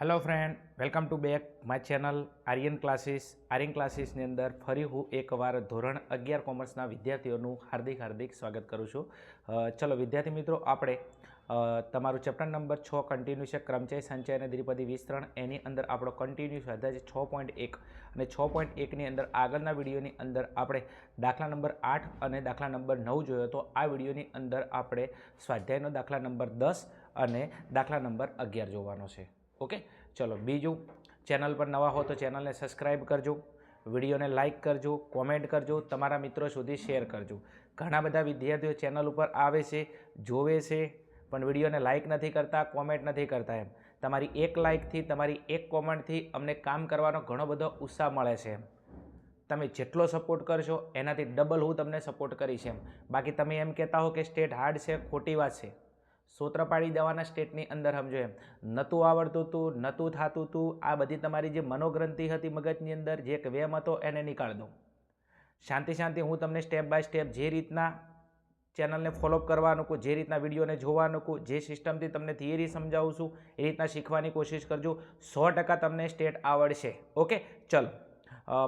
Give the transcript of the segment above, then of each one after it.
Hello friend welcome to back my channel Aryan classes Aryan ક્લાસીસની અંદર ફરી હું એકવાર ધોરણ અગિયાર કોમર્સના વિદ્યાર્થીઓનું હાર્દિક હાર્દિક સ્વાગત કરું છું. ચલો, વિદ્યાર્થી મિત્રો, આપણે તમારું ચેપ્ટર નંબર છ કન્ટિન્યુ છે ક્રમચય સંચય અને દ્વિપદી વિસ્તરણ. એની અંદર આપણો કન્ટિન્યુ સ્વાધ્યાય છે, છ પોઈન્ટ એક. અને છ પોઈન્ટ એકની અંદર આગળના વિડીયોની અંદર આપણે દાખલા નંબર આઠ અને દાખલા નંબર નવ જોયો તો આ વિડીયોની અંદર આપણે સ્વાધ્યાયનો દાખલા નંબર દસ અને દાખલા નંબર અગિયાર જોવાનો છે. ઓકે? ચલો, બીજું, ચેનલ પર નવા હો તો ચેનલને સબસ્ક્રાઈબ કરજો, વિડીયોને લાઇક કરજો, કોમેન્ટ કરજો, તમારા મિત્રો સુધી શેર કરજો. ઘણા બધા વિદ્યાર્થીઓ ચેનલ ઉપર આવે છે, જોવે છે, પણ વિડીયોને લાઇક નથી કરતા, કોમેન્ટ નથી કરતા એમ. તમારી એક લાઇકથી, તમારી એક કોમેન્ટથી અમને કામ કરવાનો ઘણો બધો ઉત્સાહ મળે છે એમ. તમે જેટલો સપોર્ટ કરશો, એનાથી ડબલ હું તમને સપોર્ટ કરીશ એમ. બાકી તમે એમ કહેતા હો કે સ્ટેટ હાર્ડ છે, ખોટી વાત છે. સૂત્ર પાડી દેવાના સ્ટેટની અંદર સમજો એમ. નહોતું આવડતું હતું નહોતું થતું હતું આ બધી તમારી જે મનોગ્રંથિ હતી મગજની અંદર, જે એક વેમ હતો, એને નીકાળ દો. શાંતિ શાંતિ, હું તમને સ્ટેપ બાય સ્ટેપ જે રીતના ચેનલને ફોલોઅપ કરવાનું કહું, જે રીતના વિડીયોને જોવાનું કહું, જે સિસ્ટમથી તમને થિયરી સમજાવું છું, એ રીતના શીખવાની કોશિશ કરજો. સો ટકા તમને સ્ટેટ આવડશે. ઓકે? ચલો.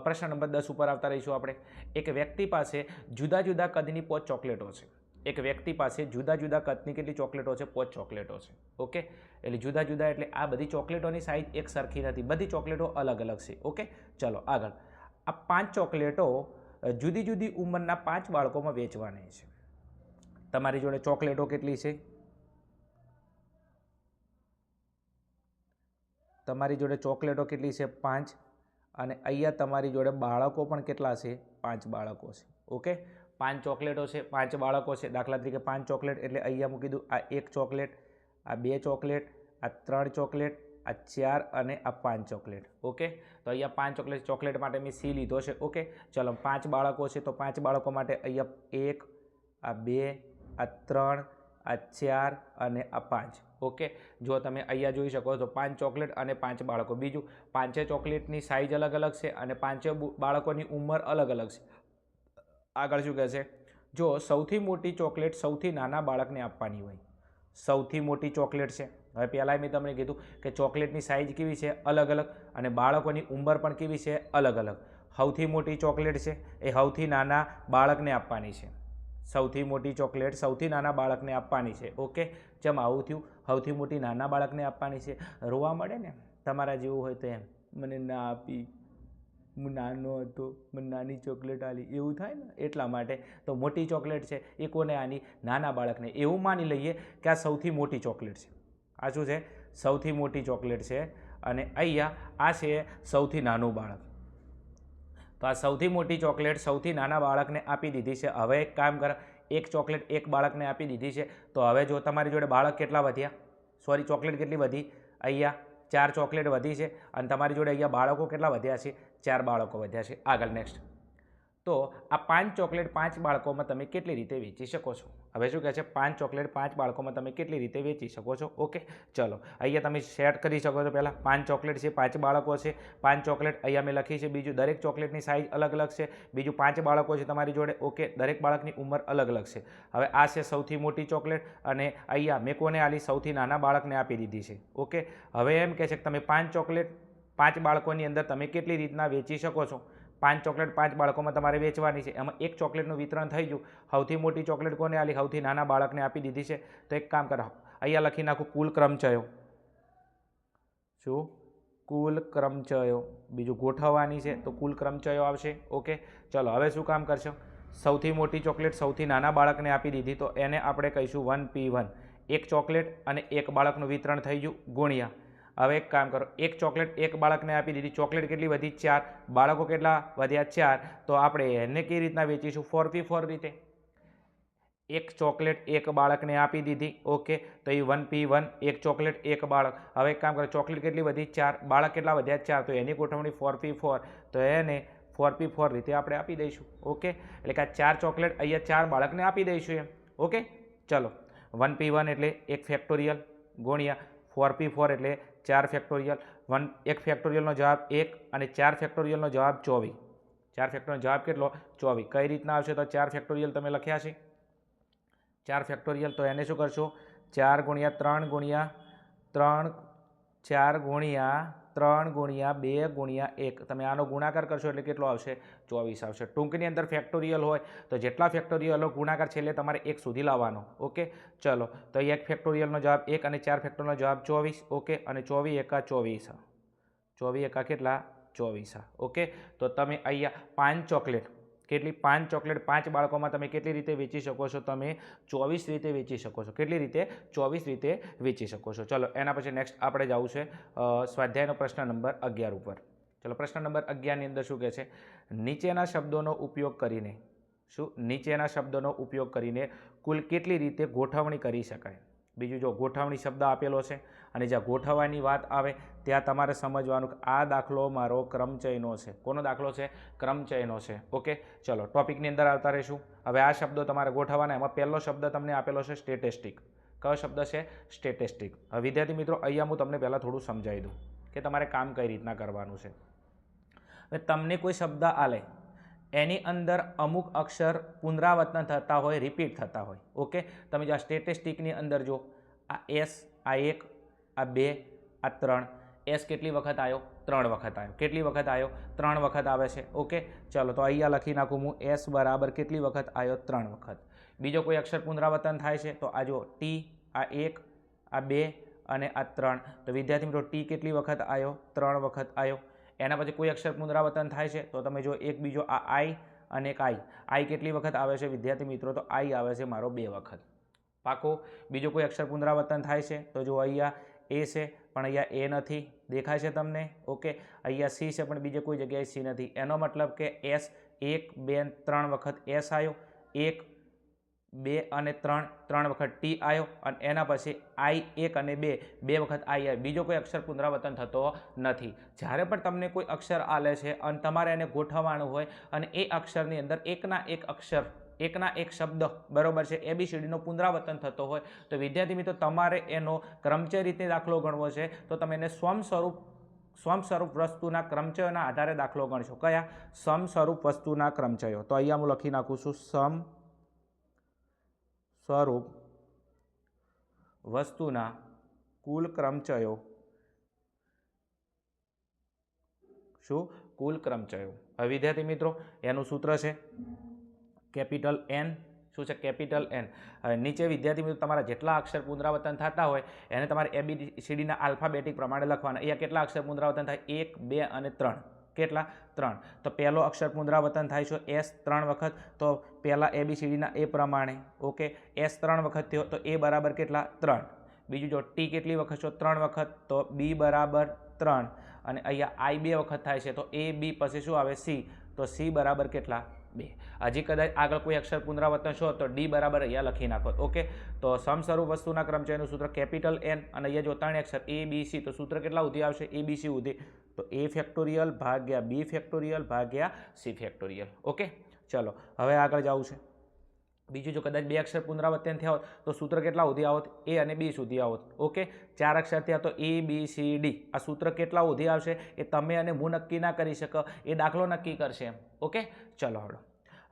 પ્રશ્ન નંબર દસ ઉપર આવતા રહીશું આપણે. એક વ્યક્તિ પાસે જુદા જુદા કદની પોચ ચોકલેટો છે. એક વ્યક્તિ પાસે જુદા જુદા કદની કેટલી ચોકલેટો છે? પોચ ચોકલેટો છે. ઓકે? એટલે જુદા જુદા એટલે આ બધી ચોકલેટોની સાઇઝ એક સરખી નથી. બધી ચોકલેટો અલગ અલગ છે. ઓકે? ચલો, આગળ. આ પાંચ ચોકલેટો જુદી જુદી ઉંમરના પાંચ બાળકોમાં વેચવાની છે. તમારી જોડે ચોકલેટો કેટલી છે? તમારી જોડે ચોકલેટો કેટલી છે? પાંચ. અને અહીંયા તમારી જોડે બાળકો પણ કેટલા છે? પાંચ બાળકો છે. ઓકે? પાંચ ચોકલેટો છે, પાંચ બાળકો છે, દાખલા તરીકે પાંચ ચોકલેટ એટલે અહીંયા મૂકી દઉં આ એક ચોકલેટ, આ બે ચોકલેટ, આ ત્રણ ચોકલેટ, આ ચાર અને આ પાંચ ચોકલેટ. ઓકે? તો અહીંયા પાંચ ચોકલેટ ચોકલેટ માટે મેં સી લીધો છે. ઓકે? ચલો, પાંચ બાળકો છે, તો પાંચ બાળકો માટે અહીંયા એક, આ બે, આ ત્રણ, આ ચાર અને આ પાંચ. ઓકે? જો તમે અહીંયા જોઈ શકો તો પાંચ ચોકલેટ અને પાંચ બાળકો. બીજું, પાંચે ચોકલેટની સાઇઝ અલગ અલગ છે અને પાંચે બાળકોની ઉંમર અલગ અલગ છે. આગળ શું કહે છે? જો સૌથી મોટી ચોકલેટ સૌથી નાના બાળકને આપવાની હોય. સૌથી મોટી ચોકલેટ છે. હવે પહેલાં મેં તમને કીધું કે ચોકલેટની સાઇઝ કેવી છે? અલગ અલગ. અને બાળકોની ઉંમર પણ કેવી છે? અલગ અલગ. સૌથી મોટી ચોકલેટ છે એ સૌથી નાના બાળકને આપવાની છે. સૌથી મોટી ચોકલેટ સૌથી નાના બાળકને આપવાની છે. ઓકે જેમ આવું થયું, સૌથી મોટી નાના બાળકને આપવાની છે. રોવા મળે ને? તમારા જેવું હોય તો એમ. મને ના આપી. હું નાનો હતો, મને નાની ચોકલેટ આલી. એવું થાય ને? એટલા માટે. તો મોટી ચોકલેટ છે, એ કોને આની? નાના બાળકને. એવું માની લઈએ કે આ સૌથી મોટી ચોકલેટ છે. આ શું છે? સૌથી મોટી ચોકલેટ છે અને અહીંયા આ છે સૌથી નાનું બાળક. તો આ સૌથી મોટી ચોકલેટ સૌથી નાના બાળકને આપી દીધી છે. હવે એક કામ કર, એક ચોકલેટ એક બાળકને આપી દીધી છે. તો હવે જો તમારી જોડે બાળક કેટલા વધ્યા? સોરી, ચોકલેટ કેટલી વધી? અહીંયા ચાર ચોકલેટ વધી છે અને તમારી જોડે અહીંયા બાળકો કેટલા વધ્યા છે? ચાર બાળકો વધ્યા છે. આગળ નેક્સ્ટ તો આ પાંચ ચોકલેટ પાંચ બાળકોમાં તમે કેટલી રીતે વેચી શકો છો? હવે શું કહે છે? પાંચ ચોકલેટ પાંચ બાળકોમાં તમે કેટલી રીતે વેચી શકો છો? ઓકે, ચલો. અહીંયા તમે સેટ કરી શકો છો પહેલાં. પાંચ ચોકલેટ છે, પાંચ બાળકો છે. પાંચ ચોકલેટ અહીંયા મેં લખી છે. બીજું દરેક ચોકલેટની સાઇઝ અલગ અલગ છે. બીજું પાંચ બાળકો છે તમારી જોડે. ઓકે, દરેક બાળકની ઉંમર અલગ અલગ છે. હવે આ છે સૌથી મોટી ચોકલેટ અને અહીંયા મેં કોને આલી સૌથી નાના બાળકને આપી દીધી છે. ઓકે, હવે એમ કહે છે કે તમે પાંચ ચોકલેટ પાંચ બાળકોની અંદર તમે કેટલી રીતના વેચી શકો છો? પાંચ ચોકલેટ પાંચ બાળકોમાં તમારે વેચવાની છે. એમાં એક ચોકલેટનું વિતરણ થઈ ગયું. સૌથી મોટી ચોકલેટ કોને આલી? સૌથી નાના બાળકને આપી દીધી છે. તો એક કામ કરો. અહીંયા લખી નાખું કુલ ક્રમચયો શું કુલ ક્રમચયો બીજું ગોઠવવાની છે તો કુલ ક્રમચયો આવશે. ઓકે. ચલો, હવે શું કામ કરશો? સૌથી મોટી ચોકલેટ સૌથી નાના બાળકને આપી દીધી. તો એને આપણે કહીશું વન પી વન. એક ચોકલેટ અને એક બાળકનું વિતરણ થઈ ગયું. ગુણ્યા. હવે એક કામ કરો, એક ચોકલેટ એક બાળકને આપી દીધી. ચોકલેટ કેટલી વધી ચાર. બાળકો કેટલા વધ્યા? ચાર. તો આપણે એને કઈ રીતના વેચીશું? ફોર પી ફોર રીતે. એક ચોકલેટ એક બાળકને આપી દીધી. ઓકે. તો એ વન પી, વન. એક ચોકલેટ, એક બાળક. હવે એક કામ કરો, ચોકલેટ કેટલી વધી ચાર. બાળક કેટલા વધ્યા? ચાર. તો એની ગોઠવણી ફોર પી ફોર. તો એને ફોર પી, ફોર રીતે આપણે આપી દઈશું. ઓકે. એટલે કે આ ચાર ચોકલેટ અહીંયા ચાર બાળકને આપી દઈશું એમ. ઓકે? ચલો. વન પી, વન એટલે એક ફેક્ટોરિયલ. ગુણ્યા. ફોર પી, ફોર એટલે ચાર ફેક્ટોરિયલ વન એક ફેક્ટોરિયલનો જવાબ એક અને ચાર ફેક્ટોરિયલનો જવાબ ચોવીસ. ચાર ફેક્ટોરિયલનો જવાબ કેટલો? ચોવીસ. કઈ રીતના આવશે તો ચાર ફેક્ટોરિયલ તમે લખ્યા છે? ચાર ફેક્ટોરિયલ તો એને શું કરશો? ચાર ગુણ્યા ત્રણ ગુણ્યા ત્રણ, ચાર ગુણ્યા ત્રણ ગુણ્યા બે ગુણ્યા એક. તમે આનો ગુણાકાર કરશો એટલે કેટલો આવશે? ચોવીસ આવશે. ટૂંકની અંદર ફેક્ટોરિયલ હોય તો જેટલા ફેક્ટોરિયલો ગુણાકાર છેલ્લે તમારે એક સુધી લાવવાનો. ઓકે? ચલો, તો એક ફેક્ટોરિયલનો જવાબ એક અને ચાર ફેક્ટોરિયલનો જવાબ ચોવીસ. ઓકે? અને ચોવીસ એકા ચોવીસ. ચોવીસ એકા કેટલા? ચોવીસ. ઓકે? તો તમે અહીંયા પાંચ ચોકલેટ કેટલી પાંચ ચોકલેટ પાંચ બાળકોમાં તમે કેટલી રીતે વેચી શકો છો? તમે ચોવીસ રીતે વેચી શકો છો. કેટલી રીતે? ચોવીસ રીતે વેચી શકો છો. ચલો, એના પછી નેક્સ્ટ આપણે જવું છે સ્વાધ્યાયનો પ્રશ્ન નંબર અગિયાર ઉપર. ચલો, પ્રશ્ન નંબર અગિયારની અંદર શું કહે છે? નીચેના શબ્દોનો ઉપયોગ કરીને, શું? નીચેના શબ્દોનો ઉપયોગ કરીને કુલ કેટલી રીતે ગોઠવણી કરી શકાય? બીજું જો ગોઠવણી શબ્દ આપેલો છે અને જ્યાં ગોઠવવાની વાત આવે, ત્યાં તમારે સમજવાનું કે આ દાખલો મારો ક્રમચયનો છે. કોનો દાખલો છે? ક્રમચયનો છે. ઓકે? ચલો, ટોપિકની અંદર આવતા રહીશું. હવે આ શબ્દો તમારે ગોઠવવાના, એમાં પહેલો શબ્દ તમને આપેલો છે સ્ટેટિસ્ટિક. કયો શબ્દ છે? સ્ટેટિસ્ટિક. હવે વિદ્યાર્થી મિત્રો, અહીંયા હું તમને પહેલાં થોડું સમજાવી દઉં કે તમારે કામ કઈ રીતના કરવાનું છે. તમને કોઈ શબ્દ આલે એની અંદર અમુક અક્ષર પુનરાવર્તન થતા હોય રિપીટ થતા હોય. ઓકે? તમે જો આ સ્ટેટિસ્ટિકની અંદર જો આ એસ આ એક, આ બે, આ ત્રણ. એસ કેટલી વખત આવ્યો? ત્રણ વખત આવ્યો. કેટલી વખત આવ્યો? ત્રણ વખત આવે છે. ઓકે? ચલો, તો અહીંયા લખી નાખું હું એસ બરાબર કેટલી વખત આવ્યો? ત્રણ વખત. બીજો કોઈ અક્ષર પુનરાવર્તન થાય છે? તો આ જો ટી આ એક, આ બે અને આ ત્રણ. તો વિદ્યાર્થી મિત્રો ટી કેટલી વખત આવ્યો? ત્રણ વખત આવ્યો. એના પછી કોઈ અક્ષર પુનરાવર્તન થાય છે, તો તમે જો એક બીજો આ આઈ અને એક આઈ. આઈ કેટલી વખત આવે છે? વિદ્યાર્થી મિત્રો, તો આઈ આવે છે મારો બે વખત. પાકો. બીજો કોઈ અક્ષર પુનરાવર્તન થાય છે? તો જો અહીંયા એ છે, પણ અહીંયા એ નથી. દેખાય છે તમને? ઓકે. અહીંયા સી છે, પણ બીજે કોઈ જગ્યાએ સી નથી. એનો મતલબ કે એસ એક, બે, ત્રણ વખત એસ આવ્યો એક બે અને ત્રણ ત્રણ વખત ટી આવ્યો અને એના પછી આઈ એક અને બે બે વખત આઈ આવ્યો બીજો કોઈ અક્ષર પુનરાવર્તન થતો નથી. જ્યારે પણ તમને કોઈ અક્ષર આલે છે અને તમારે એને ગોઠવવાનું હોય અને એ અક્ષરની અંદર એકના એક અક્ષર, એકના એક શબ્દ બરોબર છે એબીસીડીનો પુનરાવર્તન થતો હોય, તો વિદ્યાર્થી મિત્રો તમારે એનો ક્રમચય રીતે દાખલો ગણવો છે, તો તમે એને સ્વમ સ્વરૂપ સ્વમ સ્વરૂપ વસ્તુના ક્રમચયોના આધારે દાખલો ગણશો. કયા? સમ સ્વરૂપ વસ્તુના ક્રમચયો. તો અહીંયા હું લખી નાખું છું, સમ સ્વરૂપ વસ્તુના કુલ ક્રમચયો. શું? કુલ ક્રમચયો. હવે વિદ્યાર્થી મિત્રો, એનું સૂત્ર છે કેપિટલ એન શું છે કેપિટલ એન નીચે વિદ્યાર્થી મિત્રો, તમારા જેટલા અક્ષર પુનરાવર્તન થતા હોય, એને તમારે એબીસીડીના આલ્ફાબેટિક પ્રમાણે લખવાના. અહીંયા કેટલા અક્ષર પુનરાવર્તન થાય? એક, બે અને ત્રણ. કેટલા? ત્રણ. તો પહેલો અક્ષર પુનરાવર્તન થાય છે એસ ત્રણ વખત, તો પહેલાં એબીસીડીના એ પ્રમાણે. ઓકે? એસ ત્રણ વખત થયો, તો એ બરાબર કેટલા? ત્રણ. બીજું જો ટી કેટલી વખત છો ત્રણ વખત, તો બી બરાબર ત્રણ. અને અહીંયા આઈ બે વખત થાય છે, તો એ બી પછી શું આવે? સી તો સી બરાબર કેટલા? બે. હજી કદાચ આગળ કોઈ અક્ષર પુનરાવર્તન છો, તો ડી બરાબર અહીંયા લખી નાખો. ઓકે? તો સમસ્વરૂપ વસ્તુના ક્રમચયનું સૂત્ર કેપિટલ એન અને અહીંયા જો ત્રણ અક્ષર એ બી સી તો સૂત્ર કેટલા સુધી આવશે? એ બી સી સુધી. તો એ ફેક્ટોરિયલ ભાગ્યા બી ફેક્ટોરિયલ ભાગ્યા સી ફેક્ટોરિયલ ઓકે ચલો, હવે આગળ જવું છે. બીજું જો કદાચ બે અક્ષર પુનરાવર્તન થયા હોત, તો સૂત્ર કેટલા સુધી આવત? એ અને બી સુધી આવત. ઓકે ચાર અક્ષર થયા તો એ, બી, સી, ડી. આ સૂત્ર કેટલા સુધી આવશે? એ તમે અને હું નક્કી ના કરી શકો. એ દાખલો નક્કી કરશે. એમ ઓકે ચલો હળો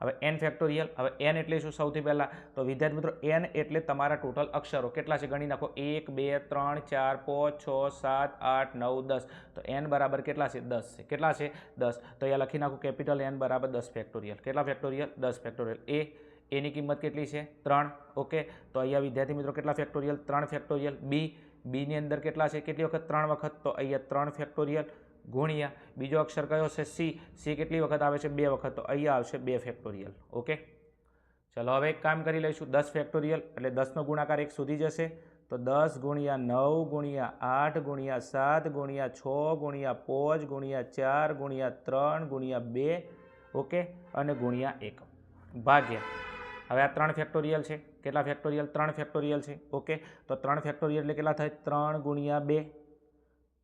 હવે એન ફેક્ટોરિયલ હવે એન એટલે શું સૌથી પહેલાં? તો વિદ્યાર્થી મિત્રો એન એટલે તમારા ટોટલ અક્ષરો. કેટલા છે? ગણી નાખો. એક, બે, ત્રણ, ચાર, પાંચ, છ, સાત, આઠ, નવ, દસ. તો એન બરાબર કેટલા છે? દસ છે. કેટલા છે? દસ. તો અહીંયા લખી નાખો કેપિટલ એન બરાબર દસ ફેક્ટોરિયલ કેટલા ફેક્ટોરિયલ દસ ફેક્ટોરિયલ એ, એની કિંમત કેટલી છે? ત્રણ. ઓકે? તો અહીંયા વિદ્યાર્થી મિત્રો, કેટલા ફેક્ટોરિયલ ત્રણ ફેક્ટોરિયલ બી, બીની અંદર કેટલા છે? કેટલી વખત? ત્રણ વખત. તો અહીંયા ત્રણ ફેક્ટોરિયલ ગુણ્યા. બીજો અક્ષર કયો છે? સી સી કેટલી વખત આવે છે? બે વખત. તો અહીંયા આવશે બે ફેક્ટોરિયલ ઓકે ચલો, હવે એક કામ કરી લઈશું. દસ ફેક્ટોરિયલ એટલે દસનો ગુણાકાર એક સુધી જશે. તો દસ ગુણ્યા નવ ગુણ્યા આઠ ગુણ્યા સાત ગુણ્યા છ ગુણ્યા પાંચ ગુણ્યા ચાર ગુણ્યા ત્રણ ગુણ્યા બે. ઓકે અને ગુણ્યા એક. ભાગ્યા. હવે આ ત્રણ ફેક્ટોરિયલ છે. કેટલા ફેક્ટોરિયલ ત્રણ ફેક્ટોરિયલ છે. ઓકે તો ત્રણ ફેક્ટોરિયલ એટલે કેટલા થાય? ત્રણ ગુણ્યા બે.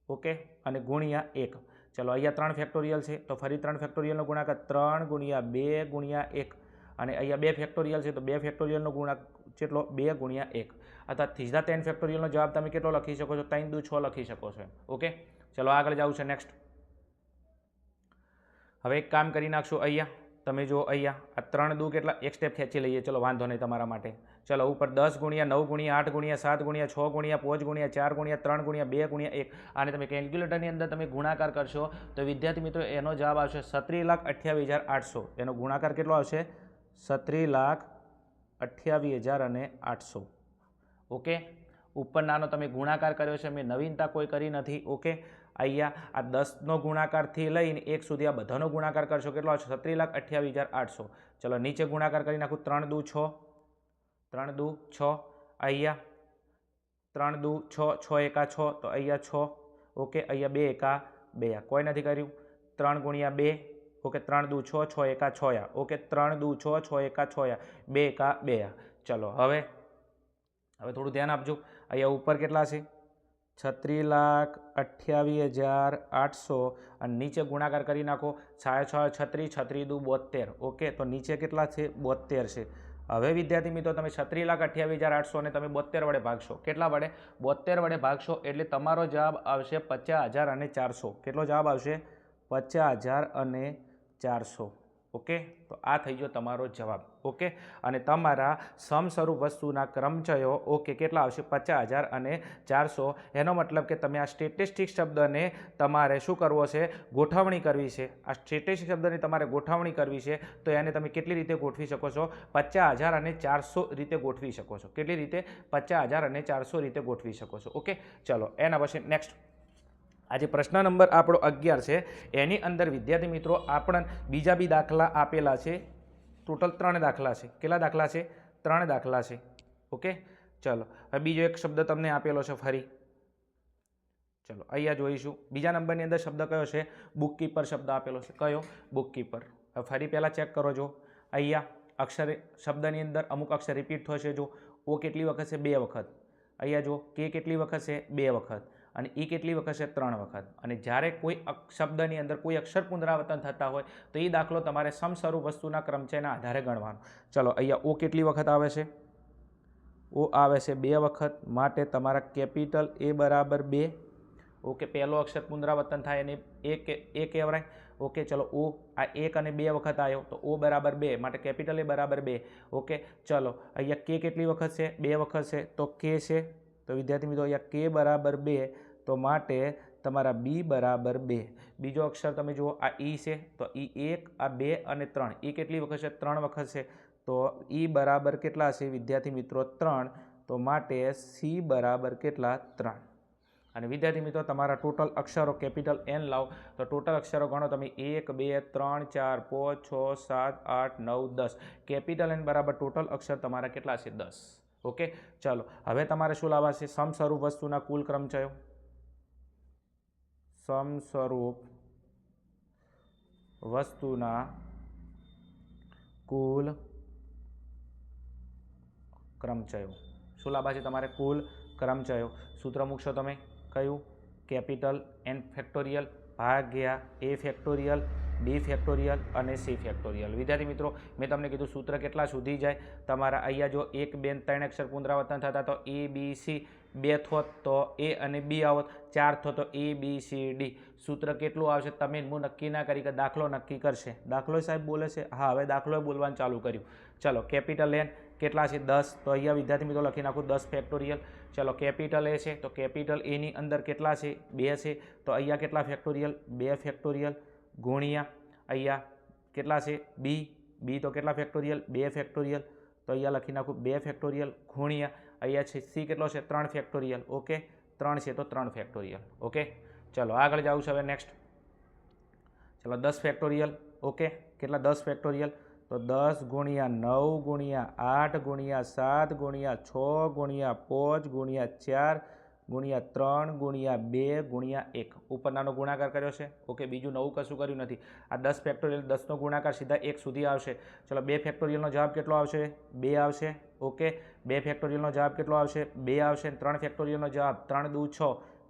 ઓકે અને ગુણ્યા એક. ચલો, અહીંયા ત્રણ ફેક્ટોરિયલ છે, તો ફરી ત્રણ ફેક્ટોરિયલનો ગુણાકાર ત્રણ ગુણ્યા બે ગુણ્યા એક. અને અહીંયા બે ફેક્ટોરિયલ છે, તો બે ફેક્ટોરિયલનો ગુણાક કેટલો? બે ગુણ્યા એક. અથવા ત્રીજા ત્રણ ફેક્ટોરિયલનો જવાબ તમે કેટલો લખી શકો છો? ત્રણ દુ છ લખી શકો છો. ઓકે? ચલો, આગળ જવું છે નેક્સ્ટ હવે એક કામ કરી નાખશું અહીંયા. તમે જો અહીંયા આ ત્રણ દુ કેટલા? એક સ્ટેપ ખેંચી લઈએ. ચલો, વાંધો નહીં તમારા માટે. ચલો, ઉપર દસ ગુણ્યા નવ ગુણ્યા આઠ ગુણ્યા સાત ગુણ્યા છ ગુણ્યા પાંચ ગુણ્યા ચાર ગુણ્યા ત્રણ ગુણ્યા બે ગુણ્યા એક. આને તમે કેલ્ક્યુલેટરની અંદર તમે ગુણાકાર કરશો તો વિદ્યાર્થી મિત્રો એનો જવાબ આવશે સત્રી લાખ અઠ્યાવીસ હજાર આઠસો. એનો ગુણાકાર કેટલો આવશે? સત્રી લાખ અઠ્યાવીસ હજાર અને આઠસો. ઓકે? ઉપર નાનો તમે ગુણાકાર કર્યો છે. મેં નવીનતા કોઈ કરી નથી. ઓકે? અહીંયા આ દસનો ગુણાકારથી લઈને એક સુધી આ બધાનો ગુણાકાર કરશો કેટલો આવશે? સત્રી લાખ અઠ્યાવીસ હજાર આઠસો. ચલો નીચે ગુણાકાર કરી નાખું. ત્રણ દુ છ. ત્રણ દુ છ. અહીંયા ત્રણ દુ છ છ એકા છ. તો અહીંયા છ. ઓકે, અહીંયા બે એકા બે કોઈ નથી કર્યું? ત્રણ ગુણ્યા બે. ઓકે, ત્રણ દુ છ છ એકા છ યા ઓકે, ત્રણ દુ છ છ એકા છ યા બે એકા બે ચલો, હવે હવે થોડું ધ્યાન આપજો. અહીંયા ઉપર કેટલા છે? છત્રી લાખ અઠ્યાવીસ હજાર આઠસો અને નીચે ગુણાકાર કરી નાખો. છાય છ છત્રી છત્રી દુ બોતેર ઓકે, તો નીચે કેટલા છે? બોતેર છે. હવે વિદ્યાર્થી મિત્રો, તમે છત્રી લાખ અઠ્યાવીસ હજાર આઠસો ને તમે બોતેર વડે ભાગશો. કેટલા વડે? બોતેર વડે ભાગશો એટલે તમારો જવાબ આવશે પચાસ હજાર અને ચારસો. કેટલો જવાબ આવશે? પચાસ હજાર અને ચારસો. ઓકે? તો આ થઈ ગયો તમારો જવાબ. ઓકે? અને તમારા સમસ્વરૂપ વસ્તુના ક્રમચયો, ઓકે, કેટલા આવશે? પચાસ હજાર અને ચારસો. એનો મતલબ કે તમે આ સ્ટેટિસ્ટિક શબ્દને તમારે શું કરવો છે? ગોઠવણી કરવી છે. આ સ્ટેટિસ્ટિક શબ્દની તમારે ગોઠવણી કરવી છે. તો એને તમે કેટલી રીતે ગોઠવી શકો છો? પચાસ હજાર અને ચારસો રીતે ગોઠવી શકો છો. કેટલી રીતે? પચાસ હજાર અને ચારસો રીતે ગોઠવી શકો છો. ઓકે? ચલો, એના પછી નેક્સ્ટ આજે પ્રશ્ન નંબર આપણો અગિયાર છે. એની અંદર વિદ્યાર્થી મિત્રો આપણ બીજા બી દાખલા આપેલા છે. ટોટલ ત્રણ દાખલા છે. કેટલા દાખલા છે? ત્રણ દાખલા છે. ઓકે? ચલો. હવે બીજો એક શબ્દ તમને આપેલો છે ફરી. ચલો, અહીંયા જોઈશું. બીજા નંબરની અંદર શબ્દ કયો છે? બુકકીપર શબ્દ આપેલો છે. કયો? બુકકીપર હવે ફરી પહેલાં ચેક કરો જો. અહીંયા અક્ષર, શબ્દની અંદર અમુક અક્ષર રિપીટ થશે જો. ઓ કેટલી વખત છે? બે વખત. અહીંયા જો, કે કેટલી વખત છે? બે વખત. અને એ કેટલી વખત છે? ત્રણ વખત. અને જ્યારે કોઈ શબ્દની અંદર કોઈ અક્ષર પુનરાવર્તન થતા હોય, તો એ દાખલો તમારે સમસ્વરૂપ વસ્તુના ક્રમચયના આધારે ગણવાનો. ચલો, અહીંયા ઓ કેટલી વખત આવે છે? ઓ આવે છે બે વખત, માટે તમારા કેપિટલ એ બરાબર બે. ઓકે, પહેલો અક્ષર પુનરાવર્તન થાય અને એ કે, એ કહેવાય. ઓકે, ચલો, ઓ, આ એક અને બે વખત આવ્યો, તો ઓ બરાબર બે, માટે કેપિટલ એ બરાબર બે. ઓકે, ચલો, અહીંયા કે કેટલી વખત છે? બે વખત છે, તો કે છે. તો વિદ્યાર્થી મિત્રો, અહીંયા કે બરાબર બે તો માટે તમારા બી બરાબર બે. બીજો અક્ષર તમે જુઓ, આ ઈ છે, તો ઈ એક, આ બે અને ત્રણ. ઈ કેટલી વખત છે? ત્રણ વખત છે. તો ઈ બરાબર કેટલા છે વિદ્યાર્થી મિત્રો, ત્રણ. તો માટે સી બરાબર કેટલા? ત્રણ. અને વિદ્યાર્થી મિત્રો, તમારા ટોટલ અક્ષરો કેપિટલ એન લાવો. તો ટોટલ અક્ષરો ગણો તમે. એક, બે, ત્રણ, ચાર, પાંચ, છ, સાત, આઠ, નવ, દસ. કેપિટલ એન બરાબર ટોટલ અક્ષર તમારા કેટલા છે દસ. ઓકે? ચાલો. હવે તમારે શું લાવવા છે? સમસ્વરૂપ વસ્તુના કુલ ક્રમચયો સમસ્વરૂપ વસ્તુના કુલ ક્રમચયો શું લાવવા છે તમારે કુલ ક્રમચયો સૂત્ર મૂકશો તમે કયું? કેપિટલ, એન ફેક્ટોરિયલ, ભાગ્યા, એ ફેક્ટોરિયલ, બી ફેક્ટોરિયલ અને સી ફેક્ટોરિયલ। વિદ્યાર્થી મિત્રો, મેં તમને કીધું સૂત્ર કેટલા સુધી જાય? તમારા અહીંયા જો એક, બે ને ત્રણ અક્ષર પુનરાવર્તન થતા તો એ, બી, સી બે થોત તો એ અને બી આવત, ચાર થોત તો એ, બી, સી, ડી. સૂત્ર કેટલું આવશે તમે હું નક્કી ના કરી કે દાખલો નક્કી કરશે. દાખલો સાહેબ બોલે છે, હા, હવે દાખલો બોલવાનું ચાલુ કર્યું. ચલો, કેપિટલ એન કેટલા છે? દસ. તો અહીંયા વિદ્યાર્થી મિત્રો લખી નાખું, દસ ફેક્ટોરિયલ ચલો, કેપિટલ એ છે, તો કેપિટલ એની અંદર કેટલા છે? બે છે. તો અહીંયા કેટલા ફેક્ટોરિયલ બે ફેક્ટોરિયલ ગુણ્યા અહીંયા કેટલા છે? બી બી તો કેટલા ફેક્ટોરિયલ બે ફેક્ટોરિયલ તો અહીંયા લખી નાખું, બે ફેક્ટોરિયલ ગુણ્યા અહીંયા છે સી કેટલો છે? ત્રણ ફેક્ટોરિયલ ઓકે ત્રણ છે તો ત્રણ ફેક્ટોરિયલ ઓકે ચલો, આગળ જાઉં છું હવે નેક્સ્ટ ચલો, દસ ફેક્ટોરિયલ ઓકે કેટલા? દસ ફેક્ટોરિયલ તો દસ ગુણ્યા નવ ગુણ્યા આઠ ગુણ્યા સાત ગુણ્યા છ ગુણ્યા પાંચ ગુણ્યા ચાર ગુણ્યા ત્રણ ગુણ્યા બે ગુણ્યા એક. ઉપર નાનો ગુણાકાર કર્યો છે. ઓકે, બીજું નવું કશું કર્યું નથી. આ દસ ફેક્ટોરિયલ દસનો ગુણાકાર સીધા એક સુધી આવશે. ચલો, બે ફેક્ટોરિયલનો જવાબ કેટલો આવશે? બે આવશે. ઓકે, બે ફેક્ટોરિયલનો જવાબ કેટલો આવશે? બે આવશે. ત્રણ ફેક્ટોરિયલનો જવાબ ત્રણ દૂ છ.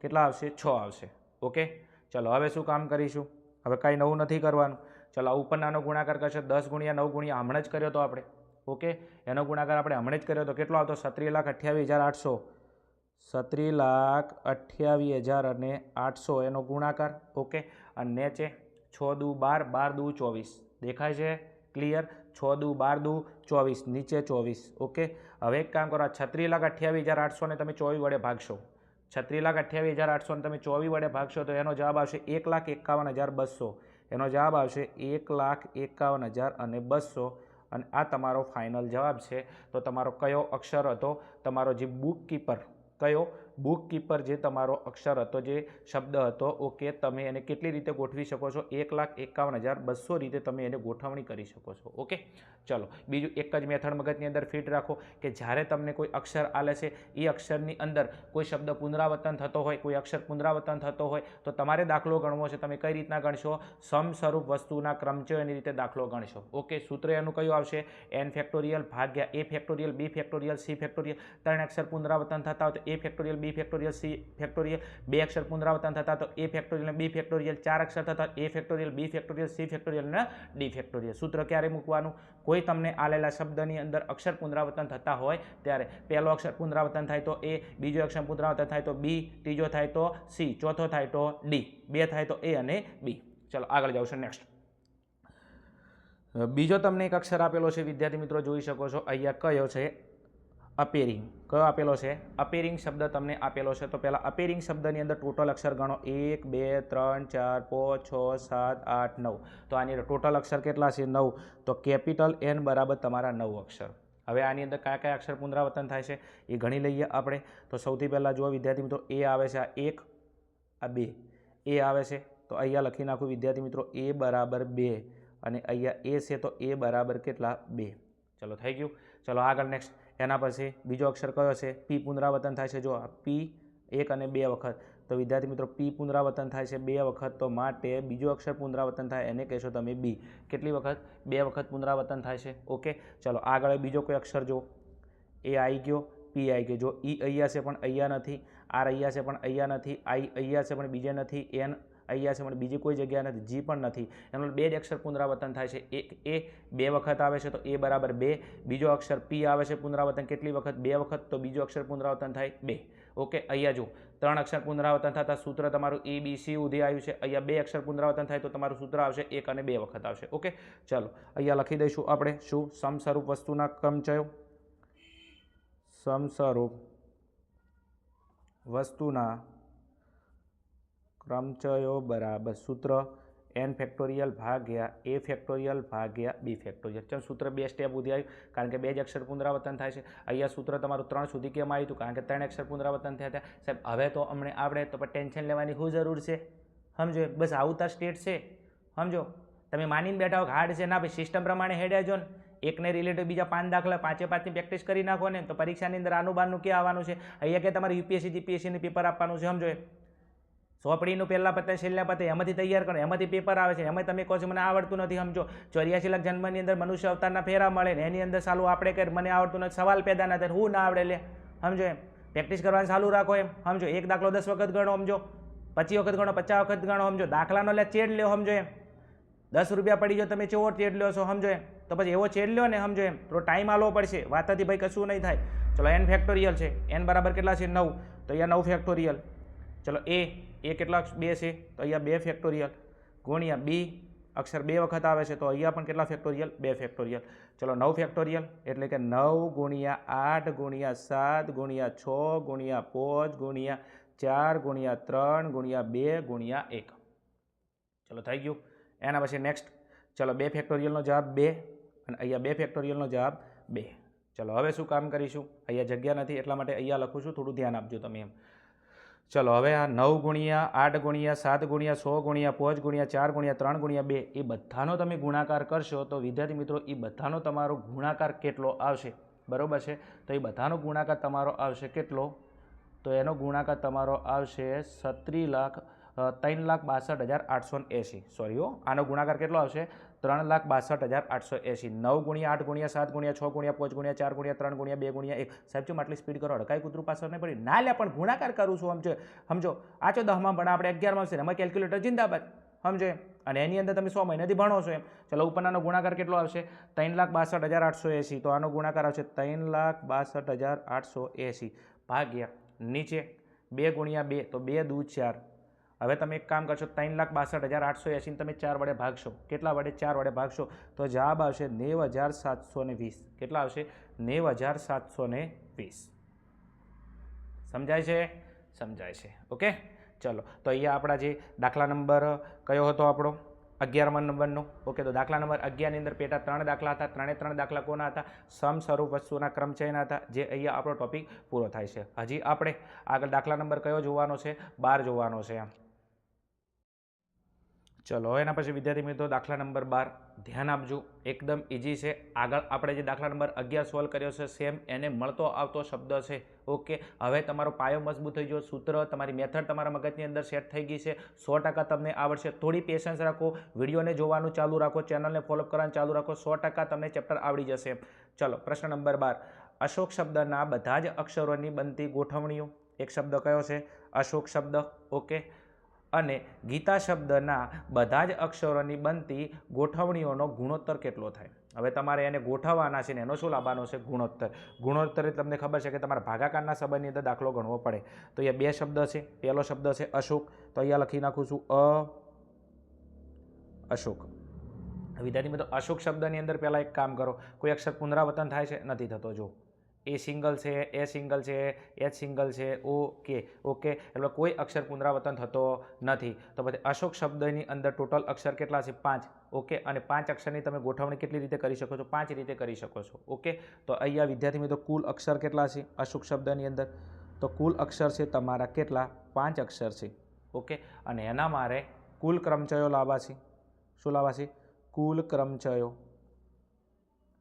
કેટલા આવશે? છ આવશે. ઓકે, ચલો, હવે શું કામ કરીશું? હવે કાંઈ નવું નથી કરવાનું. ચલો, આ ઉપર નાનો ગુણાકાર કરશે. દસ ગુણ્યા નવ ગુણ્યા હમણાં જ કર્યો તો આપણે. ઓકે, એનો ગુણાકાર આપણે હમણાં જ કર્યો તો કેટલો આવતો? સત્રી લાખ અઠ્યાવીસ હજાર આઠસો. સત્રી લાખ અઠ્યાવીસ હજાર અને આઠસો એનો ગુણાકાર. ઓકે, અને નેચે છ દુ બાર બાર દુ ચોવીસ. દેખાય છે? ક્લિયર છ દુ બાર દુ ચોવીસ, નીચે ચોવીસ. ઓકે, હવે એક કામ કરો, આ છત્રીસ લાખ અઠ્યાવીસ હજાર આઠસો ને તમે ચોવીસ વડે ભાગશો. છત્રીસ લાખ અઠ્યાવીસ હજાર આઠસોને તમે ચોવીસ વડે ભાગશો તો એનો જવાબ આવશે એક લાખ એકાવન હજાર બસો. એનો જવાબ આવશે એક લાખ એકાવન હજાર અને બસો. અને આ તમારો ફાઇનલ જવાબ છે. તો તમારો કયો અક્ષર હતો? તમારો જે બુક કીપર કયો બુક કીપર જે તમારો અક્ષર હતો, જે શબ્દ હતો, ઓકે, તમે એને કેટલી રીતે ગોઠવી શકો છો? એક લાખ એકાવન હજાર બસો રીતે તમે એને ગોઠવણી કરી શકો છો, ઓકે? ચલો, બીજું એક જ મેથડ મગજની અંદર ફિટ રાખો કે જ્યારે તમને કોઈ અક્ષર આલે છે, એ અક્ષરની અંદર કોઈ શબ્દ પુનરાવર્તન થતો હોય, કોઈ અક્ષર પુનરાવર્તન થતો હોય, તો તમારે દાખલો ગણવો છે. તમે કઈ રીતના ગણશો? સમસ્વરૂપ વસ્તુના ક્રમચયની રીતે દાખલો ગણશો, ઓકે? સૂત્ર એનું કયું આવશે? એન ફેક્ટોરિયલ ભાગ્યા A factorial, B factorial, C factorial, ત્રણ અક્ષર પુનરાવર્તન થતા હોય તો A factorial B factorial C factorial બે અક્ષર પુનરાવર્તન થતા તો એ ફેક્ટોરિયલ બી ફેક્ટોરિયલ ચાર અક્ષર થતા A factorial B factorial C factorial અને ડી ફેક્ટોરિયલ સૂત્ર ક્યારે મૂકવાનું? કોઈ તમને આલેલા શબ્દની અંદર અક્ષર પુનરાવર્તન થતા હોય ત્યારે પહેલો અક્ષર પુનરાવર્તન થાય તો એ બીજો અક્ષર પુનરાવર્તન થાય તો બી ત્રીજો થાય તો સી ચોથો થાય તો ડી બે થાય તો એ અને બી ચલો, આગળ જાઉં છું નેક્સ્ટ બીજો તમને એક અક્ષર આપેલો છે, વિદ્યાર્થી મિત્રો, જોઈ શકો છો. અહીંયા કયો છે? અપેરિંગ કયો આપેલો છે? અપેરિંગ શબ્દ તમને આપેલો છે. તો પહેલાં અપેરિંગ શબ્દની અંદર ટોટલ અક્ષર ગણો. એક, બે, ત્રણ, ચાર, પાંચ, છ, સાત, આઠ, નવ. તો આની ટોટલ અક્ષર કેટલા છે? નવ. તો કેપિટલ એન બરાબર તમારા નવ અક્ષર. હવે આની અંદર કયા કયા અક્ષર પુનરાવર્તન થાય છે એ ગણી લઈએ આપણે. તો સૌથી પહેલાં જુઓ વિદ્યાર્થી મિત્રો એ આવે છે આ એક, આ બે. એ આવે છે. તો અહીંયા લખી નાખું વિદ્યાર્થી મિત્રો એ બરાબર બે. અને અહીંયા એ છે તો એ બરાબર કેટલા? બે. ચલો, થઈ ગયું. ચલો, આગળ નેક્સ્ટ એના પછી બીજો અક્ષર કયો છે? પી પુનરાવર્તન થાય છે. જો પી એક અને બે વખત. તો વિદ્યાર્થી મિત્રો પી પુનરાવર્તન થાય છે બે વખત. તો માટે બીજો અક્ષર પુનરાવર્તન થાય, એને કહેશો તમે બી કેટલી વખત? બે વખત પુનરાવર્તન થાય છે. ઓકે? ચલો, આગળ બીજો કોઈ અક્ષર જો એ આવી ગયો પી આવી ગયો. જો ઈ અહીંયા છે પણ અહીંયા નથી આર અહીંયા છે પણ અહીંયા નથી આઈ અહીંયા છે પણ બીજે નથી એન અહીંયા છે પણ બીજી કોઈ જગ્યા નથી, જી પણ નથી. એનું બે જ અક્ષર પુનરાવર્તન થાય છે. એક એ બે વખત આવે છે, તો એ બરાબર બે. બીજો અક્ષર પી આવે છે, પુનરાવર્તન કેટલી વખત? બે વખત, તો બીજો અક્ષર પુનરાવર્તન થાય બે. ઓકે, અહીંયા જો ત્રણ અક્ષર પુનરાવર્તન થતાં સૂત્ર તમારું એ, બી, સી ઉધી આવ્યું છે. અહીંયા બે અક્ષર પુનરાવર્તન થાય તો તમારું સૂત્ર આવશે એક અને બે વખત આવશે. ઓકે, ચલો. અહીંયા લખી દઈશું આપણે શું? સમસ્વરૂપ વસ્તુના ક્રમચયો. સમસ્વરૂપ વસ્તુના ક્રમચયો બરાબર સૂત્ર એન ફેક્ટોરિયલ ભાગ્યા એ ફેક્ટોરિયલ ભાગ્યા બી ફેક્ટોરિયલ. ચાલો સૂત્ર બે સ્ટેપ સુધી આવ્યું, કારણ કે બે જ અક્ષર પુનરાવર્તન થાય છે. અહીંયા સૂત્ર તમારું ત્રણ સુધી કેમ આવ્યું હતું? કારણ કે ત્રણ અક્ષર પુનરાવર્તન થયા હતા. સાહેબ, હવે તો અમને આવડે તો પણ ટેન્શન લેવાની શું જરૂર છે? સમજો બસ આવતા સ્ટેટ છે. સમજો? તમે માનીને બેઠા હો હાર્ડ છે, ના ભાઈ સિસ્ટમ પ્રમાણે હેડ્યા જો ને. એકને રિલેટેડ બીજા પાંચ દાખલા પાંચે પાંચની પ્રેક્ટિસ કરી નાખો ને, તો પરીક્ષાની અંદર આનું બારનું ક્યાં આવવાનું છે? અહીંયા કે તમારે યુપીએસસી જીપીએસસીની પેપર આપવાનું છે, સમજો સોપડીનું પહેલાં પતે, છેલ્લા પતે, એમાંથી તૈયાર કરો, એમાંથી પેપર આવે છે એમાં તમે કહો છો, મને આવડતું નથી, સમજો. ચોર્યાસી લાખ જન્મની અંદર મનુષ્ય અવતારના ફેરા મળે ને એની અંદર સાલું આપણે કે મને આવડતું નથી, સવાલ પેદા ના થાય, હું ના આવડે લે. સમજો એમ? પ્રેક્ટિસ કરવાનું ચાલુ રાખો એમ, સમજો? એક દાખલો દસ વખત ગણો, સમજો? પચીસ વખત ગણો, પચાસ વખત ગણો, સમજો? દાખલાનો લે ચેડ લ્યો, સમજો એમ? દસ રૂપિયા પડી જો તમે ચેવો ચેડ લ્યો છો, સમજો એમ? તો પછી એવો ચેડ લ્યો ને, સમજો એમ? તો ટાઈમ આલવો પડશે. વાતાથી ભાઈ, કશું નહીં થાય. ચલો એન ફેક્ટોરિયલ છે. એન બરાબર કેટલા છે? નવ. તો અહીંયા નવ ફેક્ટોરિયલ ચલો એ એ કેટલા બે છે? તો અહીંયા બે ફેક્ટોરિયલ ગુણ્યા બી અક્ષર બે વખત આવે છે, તો અહીંયા પણ કેટલા ફેક્ટોરિયલ બે ફેક્ટોરિયલ ચલો નવ ફેક્ટોરિયલ એટલે કે નવ ગુણ્યા આઠ ગુણ્યા સાત ગુણ્યા છ ગુણ્યા પાંચ ગુણ્યા ચાર ગુણ્યા ત્રણ ગુણ્યા બે ગુણ્યા એક. ચલો થઈ ગયું. એના પછી નેક્સ્ટ ચલો બે ફેક્ટોરિયલનો જવાબ બે અને અહીંયા બે ફેક્ટોરિયલનો જવાબ બે. ચલો હવે શું કામ કરીશું? અહીંયા જગ્યા નથી, એટલા માટે અહીંયા લખું છું, થોડું ધ્યાન આપજો તમે એમ. ચલો, હવે આ નવ ગુણ્યા આઠ ગુણ્યા સાત ગુણ્યા સો ગુણ્યા પાંચ ગુણ્યા ચાર ગુણ્યા ત્રણ ગુણ્યા બે, એ બધાનો તમે ગુણાકાર કરશો તો વિદ્યાર્થી મિત્રો, એ બધાનો તમારો ગુણાકાર કેટલો આવશે? બરાબર છે? તો એ બધાનો ગુણાકાર તમારો આવશે કેટલો? તો એનો ગુણાકાર તમારો આવશે સત્રી લાખ ત્રણ લાખ બાસઠ હજાર આઠસો એંસી સોરી હો, આનો ગુણાકાર કેટલો આવશે? ત્રણ લાખ બાસઠ હજાર આઠસો એંસી નવ ગુણ્યા આઠ ગુણ્યા સાત ગુણ્યા છ ગુણ્યા પાંચ ગુણ્યા ચાર ગુણ્યા ત્રણ ગુણ્યા બે ગુણ્યા એક. સાહેબ ચમ આટલી સ્પીડ કરો અડકાઈ કૂતરું પાછળ નહીં પડી ના લે, પણ ગુણાકાર કરું છું, સમજો. સમજો. આ ચો દહમાં ભણા, આપણે અગિયારમાં ને. એમાં કેલ્ક્યુલેટર જિંદાબાદ. સમજો? અને એની અંદર તમે સો મહિનાથી ભણો છો એમ. ચલો, ઉપરનાનો ગુણાકાર કેટલો આવશે? ત્રણ લાખ બાસઠ હજાર આઠસો એંસી તો આનો ગુણાકાર આવશે ત્રણ લાખ બાસઠ હજાર આઠસો એંસી ભાગ્યા. નીચે. બે ગુણ્યા બે. તો બે દૂ ચાર. હવે તમે એક કામ કરશો, ત્રણ લાખ બાસઠ હજાર આઠસો એંસીને તમે ચાર વડે ભાગશો. કેટલા વડે? ચાર વડે ભાગશો. તો જવાબ આવશે નેવ હજાર સાતસો ને વીસ. કેટલા આવશે? નેવ હજાર સાતસો ને વીસ. સમજાય છે? સમજાય છે. ઓકે? ચલો. તો અહીંયા આપણા જે દાખલા નંબર કયો હતો આપણો? અગિયારમા નંબરનો. ઓકે, તો દાખલા નંબર અગિયારની અંદર પેટા ત્રણ દાખલા હતા. ત્રણે ત્રણ દાખલા કોના હતા? સમ, સ્વરૂપ, વસ્તુના ક્રમચયના હતા. જે અહીંયા આપણો ટોપિક પૂરો થાય છે. હજી આપણે આગળ દાખલા નંબર કયો જોવાનો છે? બાર જોવાનો છે. આમ ચલો, એના પછી વિદ્યાર્થી મિત્રો દાખલા નંબર બાર, ધ્યાન આપજો. એકદમ ઇઝી છે. આગળ આપણે જે દાખલા નંબર અગિયાર સોલ્વ કર્યો છે સેમ એને મળતો આવતો શબ્દ છે. ઓકે, હવે તમારો પાયો મજબૂત થઈ ગયો, સૂત્ર, તમારી મેથડ તમારા મગજની અંદર સેટ થઈ ગઈ છે. સો તમને આવડશે. થોડી પેશન્સ રાખો. વિડીયોને જોવાનું ચાલુ રાખો ચેનલને ફોલો કરવાનું ચાલુ રાખો. સો તમને ચેપ્ટર આવડી જશે. ચલો, પ્રશ્ન નંબર બાર. અશોક શબ્દના બધા જ અક્ષરોની બનતી ગોઠવણીઓ. એક શબ્દ કયો છે? અશોક શબ્દ. ઓકે અને ગીતા શબ્દના બધા જ અક્ષરોની બનતી ગોઠવણીઓનો ગુણોત્તર કેટલો થાય? હવે તમારે એને ગોઠવવાના છે ને એનો શું લાવવાનો છે? ગુણોત્તર. ગુણોત્તર તમને ખબર છે કે તમારે ભાગાકારના સંબંધની અંદર દાખલો ગણવો પડે. તો અહીંયા બે શબ્દ છે. પહેલો શબ્દ છે અશોક. તો અહીંયા લખી નાખું છું અ, અશોક. વિદ્યાર્થી મિત્રો, અશોક શબ્દની અંદર પહેલાં એક કામ કરો. કોઈ અક્ષર પુનરાવર્તન થાય છે? નથી થતો. જો એ સિંગલ છે, એ સિંગલ છે એચ સિંગલ છે, ઓકે ઓકે. એટલે કોઈ અક્ષર પુનરાવર્તન થતો નથી. તો પછી અશોક શબ્દની અંદર ટોટલ અક્ષર કેટલા છે? પાંચ. ઓકે? અને પાંચ અક્ષરની તમે ગોઠવણી કેટલી રીતે કરી શકો છો? પાંચ રીતે કરી શકો છો. ઓકે? તો અહીંયા વિદ્યાર્થી મિત્રો કુલ અક્ષર કેટલા છે? અશોક શબ્દની અંદર. તો કુલ અક્ષર છે તમારા કેટલા? પાંચ અક્ષર છે. ઓકે? અને એના મારે કુલ ક્રમચયો લાવવા છે? શું લાવવા છે? કુલ ક્રમચયો.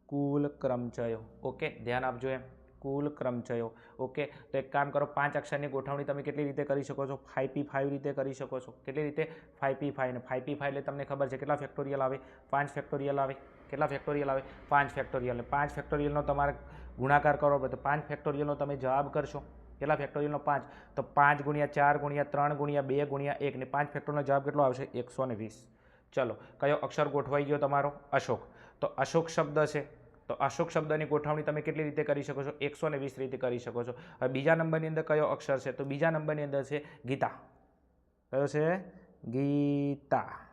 કુલ ક્રમચયો. ઓકે, ધ્યાન આપજો એમ. કુલ ક્રમચયો. ઓકે, તો એક કામ કરો, પાંચ અક્ષરની ગોઠવણી તમે કેટલી રીતે કરી શકો છો? ફાઈવ પી ફાઈવ રીતે કરી શકો છો. કેટલી રીતે? ફાઈવ પી ફાઈવ ને ફાઈવ પી ફાઈવ એટલે તમને ખબર છે કેટલા ફેક્ટોરિયલ આવે? પાંચ ફેક્ટોરિયલ આવે. કેટલા ફેક્ટોરિયલ આવે? પાંચ ફેક્ટોરિયલ. પાંચ ફેક્ટોરિયલનો તમારે ગુણાકાર કરવો પડે. તો પાંચ ફેક્ટોરિયલનો તમે જવાબ કરશો. કેટલા ફેક્ટોરિયલનો? પાંચ. તો પાંચ ગુણ્યા ચાર ગુણ્યા ત્રણ ગુણ્યા બે ગુણ્યા એક. ને પાંચ ફેક્ટોરિયલનો જવાબ કેટલો આવશે? એકસો ને વીસ. ચલો, કયો અક્ષર ગોઠવાઈ ગયો તમારો? અશોક. તો અશોક શબ્દ છે. તો અશોક શબ્દની ગોઠવણી તમે કેટલી રીતે કરી શકો છો? એકસો ને વીસ રીતે કરી શકો છો. હવે બીજા નંબરની અંદર કયો અક્ષર છે? તો બીજા નંબરની અંદર છે ગીતા. કયો છે? ગીતા.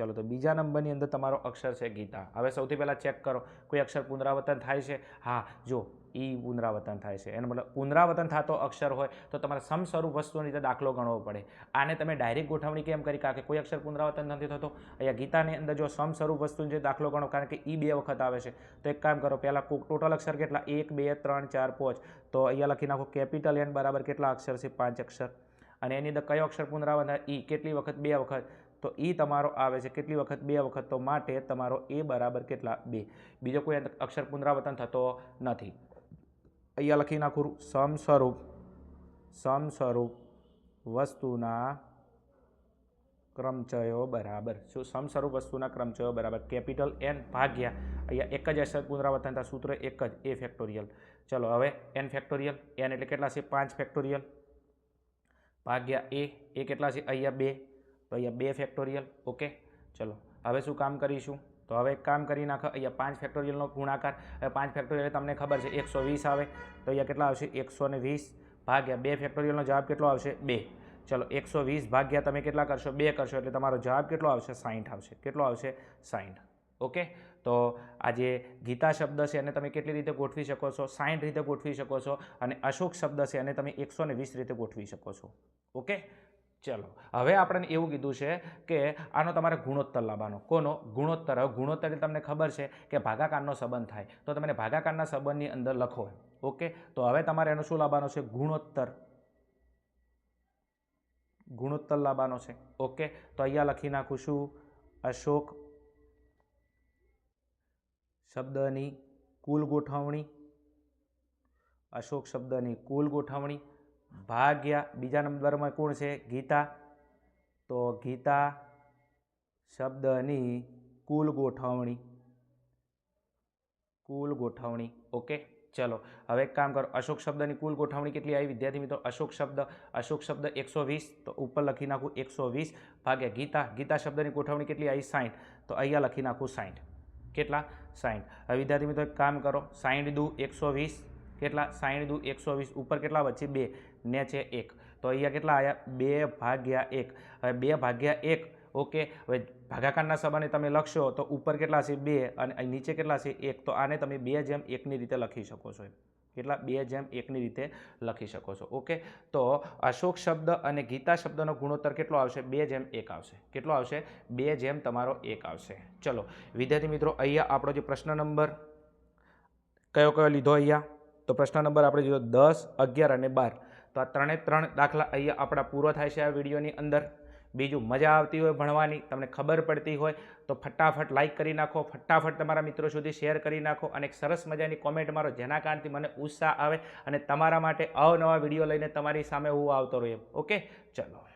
ચલો તો બીજા નંબરની અંદર તમારો અક્ષર છે ગીતા. હવે સૌથી પહેલાં ચેક કરો, કોઈ અક્ષર પુનરાવર્તન થાય છે? હા, જો, ઈ પુનરાવર્તન થાય છે. એનો મતલબ પુનરાવર્તન થતો અક્ષર હોય તો તમારે સમસ્વરૂપ વસ્તુની રીતે દાખલો ગણવો પડે. આને તમે ડાયરેક્ટ ગોઠવણી કેમ કરી? કારણ કે કોઈ અક્ષર પુનરાવર્તન નથી થતો. અહીંયા ગીતાની અંદર જો સમસ્વરૂપ વસ્તુની જે દાખલો ગણો, કારણ કે ઈ બે વખત આવે છે. તો એક કામ કરો, પહેલાં ટોટલ અક્ષર કેટલા? એક, બે, ત્રણ, ચાર, પાંચ. તો અહીંયા લખી નાખો કેપિટલ એન બરાબર કેટલા અક્ષર છે? પાંચ અક્ષર. અને એની અંદર કયો અક્ષર પુનરાવર્તન ઈ કેટલી વખત? બે વખત. તો ઈ તમારો આવે છે. કેટલી વખત? બે વખત તો માટે તમારો એ બરાબર કેટલા? બે. બીજો કોઈ અક્ષર પુનરાવર્તન થતો નથી. અહીંયા લખી નાખું સમસ્વરૂપ સમસ્વરૂપ વસ્તુના ક્રમચયો બરાબર. શું? સમસ્વરૂપ વસ્તુના ક્રમચયો બરાબર. કેપિટલ એન ભાગ્યા. અહીંયા એક જ અક્ષર પુનરાવર્તન થાય સૂત્ર એક જ એ ફેક્ટોરિયલ ચલો, હવે એન ફેક્ટોરિયલ એન એટલે કેટલા છે? પાંચ ફેક્ટોરિયલ ભાગ્યા એ એ કેટલા છે? અહીંયા બે. તો અહીંયા બે ફેક્ટોરિયલ ઓકે ચલો, હવે શું કામ કરીશું? તો હવે એક કામ કરી નાખો, અહીંયા પાંચ ફેક્ટોરિયલનો ગુણાકાર, હવે પાંચ ફેક્ટોરિયલ તમને ખબર છે, એકસો વીસ આવે. તો અહીંયા કેટલા આવશે? એકસો ને વીસ ભાગ્યા બે ફેક્ટોરિયલનો જવાબ કેટલો આવશે? બે. ચલો, એકસો વીસ ભાગ્યા તમે કેટલા કરશો? બે કરશો, એટલે તમારો જવાબ કેટલો આવશે? સાઠ આવશે. કેટલો આવશે? સાઠ ઓકે તો આ જે ગીતા શબ્દ છે, એને તમે કેટલી રીતે ગોઠવી શકો છો? સાઠ રીતે ગોઠવી શકો છો. અને અશોક શબ્દ છે, એને તમે એકસો વીસ રીતે ગોઠવી શકો છો. ઓકે ચલો, હવે આપણને એવું કીધું છે કે આનો તમારે ગુણોત્તર લાવવાનો. કોનો? ગુણોત્તર. ગુણોત્તર તમને ખબર છે કે ભાગાકારનો સંબંધ થાય. તો તમને ભાગાકારના સંબંધની અંદર લખો ઓકે? તો હવે તમારે એનો શું લાવવાનો છે? ગુણોત્તર. ગુણોત્તર લાવવાનો છે. ઓકે? તો અહીંયા લખી નાખું છું. અશોક શબ્દની કુલ ગોઠવણી. અશોક શબ્દની કુલ ગોઠવણી. ભાગ્યા, બીજા નંબરમાં કોણ છે? ગીતા. તો ગીતા શબ્દની કુલ ગોઠવણી. કુલ ગોઠવણી. ઓકે, ચલો. હવે એક કામ કરો. અશોક શબ્દની કુલ ગોઠવણી કેટલી આવી? વિદ્યાર્થી મિત્રો, અશોક શબ્દ અશોક શબ્દ એકસો વીસ. તો ઉપર લખી નાખું એકસો વીસ ભાગ્યા ગીતા. ગીતા શબ્દની ગોઠવણી કેટલી આવી? સાઠ તો અહીંયા લખી નાખું સાઠ કેટલા? સાઠ હવે વિદ્યાર્થી મિત્રો, એક કામ કરો. સાઠ દુ એકસો વીસ. કેટલા? સાઠ દુ એકસો વીસ. ઉપર કેટલા વચ્ચે? બે. ને છે એક. તો અહીંયા કેટલા આવ્યા બે ભાગ્યા એક. હવે બે ભાગ્યા એક, ઓકે. હવે ભાગાકારના સંબંધે તમે લખશો તો ઉપર કેટલા છે બે. અને નીચે કેટલા છે એક. તો આને તમે બે જેમ એકની રીતે લખી શકો છો કેટલા? બે જેમ એકની રીતે લખી શકો છો, ઓકે. તો અશોક શબ્દ અને ગીતા શબ્દનો ગુણોત્તર કેટલો આવશે? બે જેમ એક આવશે. કેટલો આવશે? બે જેમ તમારો એક આવશે. ચલો, વિદ્યાર્થી મિત્રો, અહીંયા આપણો જે પ્રશ્ન નંબર કયો કયો લીધો અહીંયા? તો પ્રશ્ન નંબર આપણે જોયો દસ, અગિયાર અને બાર. તો આ ત્રણે ત્રણ દાખલા અહીંયા આપણા પૂરો થાય છે આ વિડીયોની અંદર. બીજું મજા આવતી હોય ભણવાની, તમને ખબર પડતી હોય, તો ફટાફટ લાઇક કરી નાખો, ફટાફટ તમારા મિત્રો સુધી શેર કરી નાખો અને એક સરસ મજાની કોમેન્ટ મારો જેના કારણથી મને ઉત્સાહ આવે અને તમારા માટે અવનવા વીડિયો લઈને તમારી સામે હું આવતો રહ્યો ઓકે ચલો.